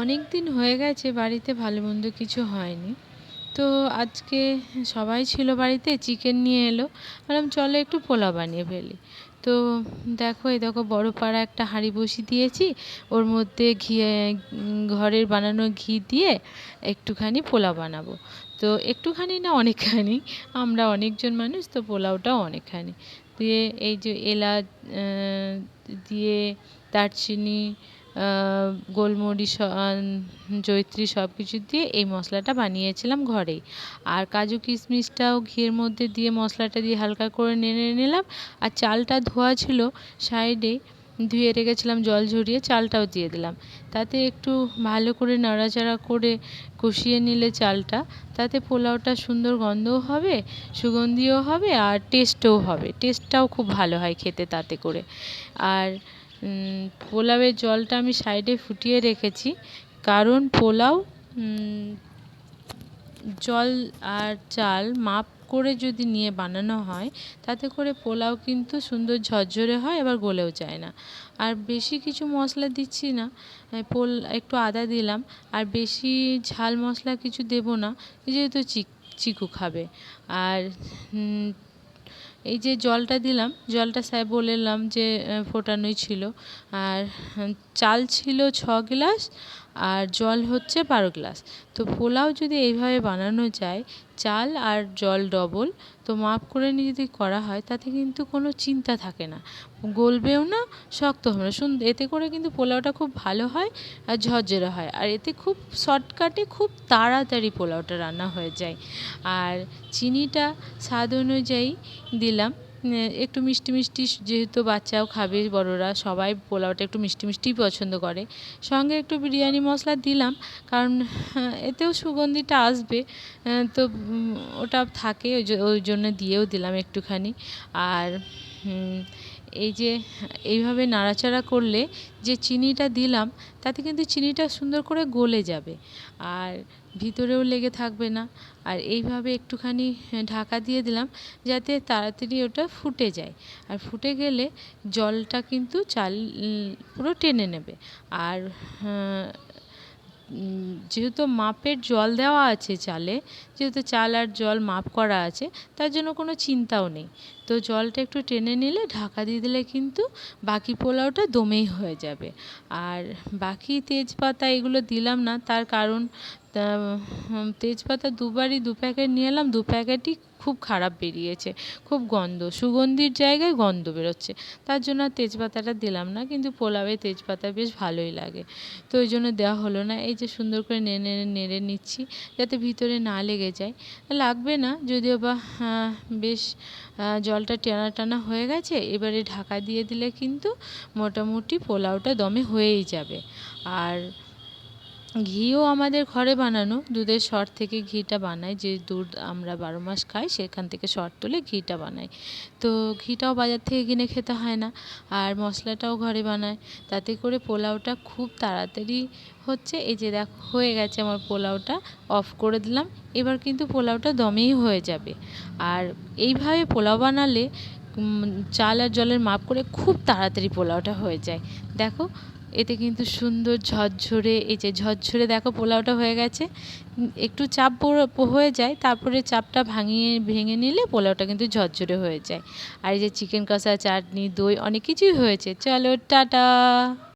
অনেক দিন হয়ে গেছে বাড়িতে ভালো মন্দ কিছু হয়নি। তো আজকে সবাই ছিল বাড়িতে চিকেন নিয়ে এলো। বললাম, চলো একটু পোলাও বানিয়ে ফেলি। তো দেখো, এই দেখো, বড় পাড়া একটা হাঁড়ি বসিয়ে দিয়েছি। ওর মধ্যে ঘি, ঘরের বানানো ঘি দিয়ে একটুখানি পোলাও বানাবো। তো একটুখানি না অনেকখানি, আমরা অনেকজন মানুষ, তো পোলাওটাও অনেকখানি। দিয়ে এই যে এলাচ দিয়ে দারচিনি গোলমরিচ জয়িত্রী সব কিছু দিয়ে এই মশলাটা বানিয়েছিলাম ঘরেই। আর কাজু কিশমিশটাও ঘিয়ের মধ্যে দিয়ে মশলাটা দিয়ে হালকা করে নেড়ে নিলাম। আর চালটা ধোয়া ছিল, সাইডে ধুয়ে রেখেছিলাম, জল ঝরিয়ে চালটাও দিয়ে দিলাম। তাতে একটু ভালো করে নাড়াচাড়া করে কষিয়ে নিলে চালটা। তাতে পোলাওটা সুন্দর গন্ধও হবে, সুগন্ধিও হবে আর টেস্টও হবে। টেস্টটাও খুব ভালো হয় খেতে তাতে করে। আর পোলাওয়ের জলটা আমি সাইডে ফুটিয়ে রেখেছি। কারণ পোলাও জল আর চাল মাপ করে যদি নিয়ে বানানো হয়, তাতে করে পোলাও কিন্তু সুন্দর ঝরঝরে হয় এবার গলেও যায় না। আর বেশি কিছু মশলা দিচ্ছি না পোল, একটু আদা দিলাম। আর বেশি ঝাল মশলা কিছু দেবো না, যেহেতু চিকু খাবে। আর এই যে জলটা দিলাম, জলটা স্যার বললাম যে ফোটানোই ছিল। আর চাল ছিল ছ গ্লাস, আর জল হচ্ছে বারো গ্লাস। তো পোলাও যদি এইভাবে বানানো যায় চাল আর জল ডবল। তো মাপ করে নিয়ে যদি করা হয়, তাতে কিন্তু কোনো চিন্তা থাকে না। গলবেও না, শক্ত হবে না। সুন্দর এতে করে কিন্তু পোলাওটা খুব ভালো হয় আর ঝরঝরে হয়। আর এতে খুব শর্টকাটে খুব তাড়াতাড়ি পোলাওটা রান্না হয়ে যায়। আর চিনিটা স্বাদ অনুযায়ী দিলাম। একটু মিষ্টি মিষ্টি যেহেতু বাচ্চাও খাবে, বড়রা সবাই পোলাওটা একটু মিষ্টি মিষ্টিই পছন্দ করে। সঙ্গে একটু বিরিয়ানি মশলা দিলাম, কারণ এতেও সুগন্ধিটা আসবে তো ওটা থাকে, ওই জন্য দিয়েও দিলাম একটুখানি। আর এই যে এইভাবে নাড়াচাড়া করলে যে চিনিটা দিলাম, তাতে কিন্তু চিনিটা সুন্দর করে গলে যাবে আর ভিতরেও লেগে থাকবে না। আর এইভাবে একটুখানি ঢাকা দিয়ে দিলাম যাতে তাড়াতাড়ি ওটা ফুটে যায়। আর ফুটে গেলে জলটা কিন্তু চাল পুরো টেনে নেবে। আর যেহেতু মাপের জল দেওয়া আছে চালে, যেহেতু চাল আর জল মাপ করা আছে, তার জন্য কোনো চিন্তাও নেই। তো জলটা একটু টেনে নিলে, ঢাকা দিয়ে দিলে কিন্তু বাকি পোলাওটা দমেই হয়ে যাবে। আর বাকি তেজপাতা এগুলো দিলাম না, তার কারণ তেজপাতা দুবারই দু প্যাকেট নিয়ে এলাম, দু প্যাকেটই খুব খারাপ বেরিয়েছে, খুব গন্ধ, সুগন্ধির জায়গায় গন্ধ বেরোচ্ছে। তার জন্য আর তেজপাতাটা দিলাম না, কিন্তু পোলাওয়ে তেজপাতা বেশ ভালোই লাগে। তো ওই জন্য দেওয়া হলো না, এই যে সুন্দর করে নেড়ে নেড়ে নিচ্ছি, যাতে ভিতরে না লেগে যায়। লাগবে না, যদিও বা বেশ জলটা টানা টানা হয়ে গেছে, এবারে ঢাকা দিয়ে দিলে কিন্তু মোটামুটি পোলাওটা দমে হয়েই যাবে। আর ঘিও আমাদের ঘরে বানানো। দুধের সর থেকে ঘিটা বানাই। যে দুধ আমরা বারো মাস খাই, সেখান থেকে সর তুলে ঘিটা বানাই। তো ঘিটাও বাজার থেকে কিনে খেতে হয় না। আর মশলাটাও ঘরে বানাই। তাতে করে পোলাওটা খুব তাড়াতাড়ি হচ্ছে। এই যে দেখো, হয়ে গেছে আমার পোলাওটা। অফ করে দিলাম। এবার কিন্তু পোলাওটা দমেই হয়ে যাবে। আর এইভাবে পোলাও বানালে চাল আর জলের মাপ করে খুব তাড়াতাড়ি পোলাওটা হয়ে যায়। দেখো এতে কিন্তু সুন্দর ঝরঝরে, এই যে ঝরঝরে দেখো পোলাওটা হয়ে গেছে। একটু চাপ হয়ে যায়, তারপরে চাপটা ভাঙিয়ে, ভেঙে নিলে পোলাওটা কিন্তু ঝরঝরে হয়ে যায়। আর এই যে চিকেন কষা, চাটনি, দই, অনেক কিছুই হয়েছে। চলো, টাটা!